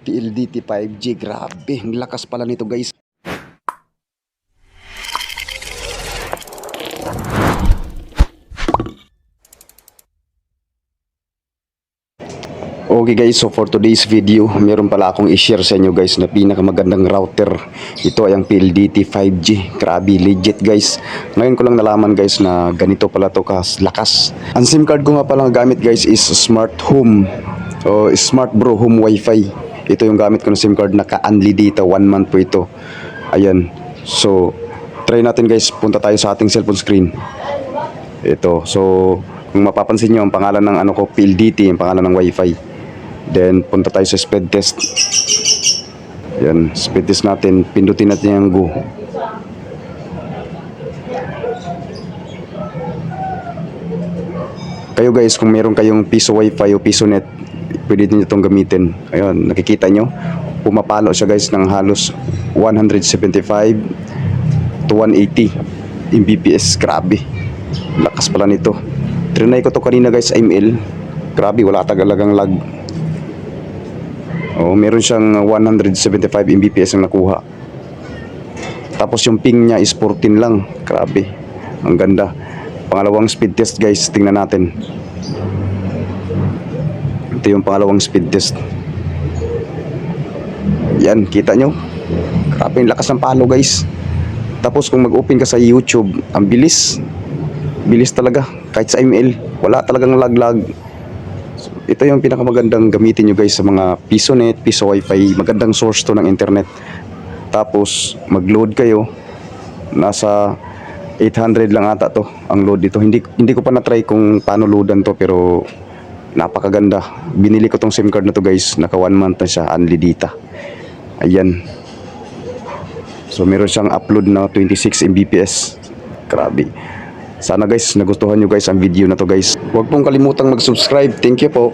PLDT 5G. Grabe, ang lakas pala nito guys. Okay guys, so for today's video, meron pala akong i-share sa inyo guys na pinakamagandang router. Ito ay ang PLDT 5G. Grabe, legit guys. Ngayon ko lang nalaman guys na ganito pala to kas lakas. Ang SIM card ko nga pala gamit guys is Smart Home. O Smart Bro Home Wi-Fi. Ito yung gamit ko na SIM card, naka-unli data, one month po ito. Ayan. So, try natin guys, punta tayo sa ating cellphone screen. Ito. So, kung mapapansin nyo, ang pangalan ng ano ko, PLDT, ang pangalan ng Wi-Fi. Then, punta tayo sa speed test. Yan, speed test natin. Pindutin natin yung go. Kayo guys, kung meron kayong piso wifi o piso net, pwede din itong gamitin. Ayun, nakikita nyo, pumapalo siya guys ng halos 175 to 180 Mbps. Grabe. Lakas pala nito. Trinay ko to kanina guys, ML. Grabe, wala talagang lag. Oh, meron siyang 175 Mbps ang nakuha. Tapos yung ping niya is 14 lang. Grabe. Ang ganda. Pangalawang speed test guys, tingnan natin. Ito yung pangalawang speed test. Yan, kita nyo? Grabe yung lakas ng palo guys. Tapos kung mag-open ka sa YouTube, ang bilis. Bilis talaga. Kahit sa ML, wala talagang lag-lag. So, ito yung pinakamagandang gamitin nyo guys sa mga piso net, piso wifi. Magandang source to ng internet. Tapos mag-load kayo. Nasa 800 lang ata to ang load dito. Hindi hindi ko pa na-try kung paano loadan to pero napakaganda. Binili ko tong SIM card na to guys. Naka 1 month na siya, unli data. Ayan. So meron siyang upload na 26 Mbps. Grabe. Sana guys, nagustuhan nyo guys ang video na to guys. Huwag pong kalimutang mag-subscribe. Thank you po.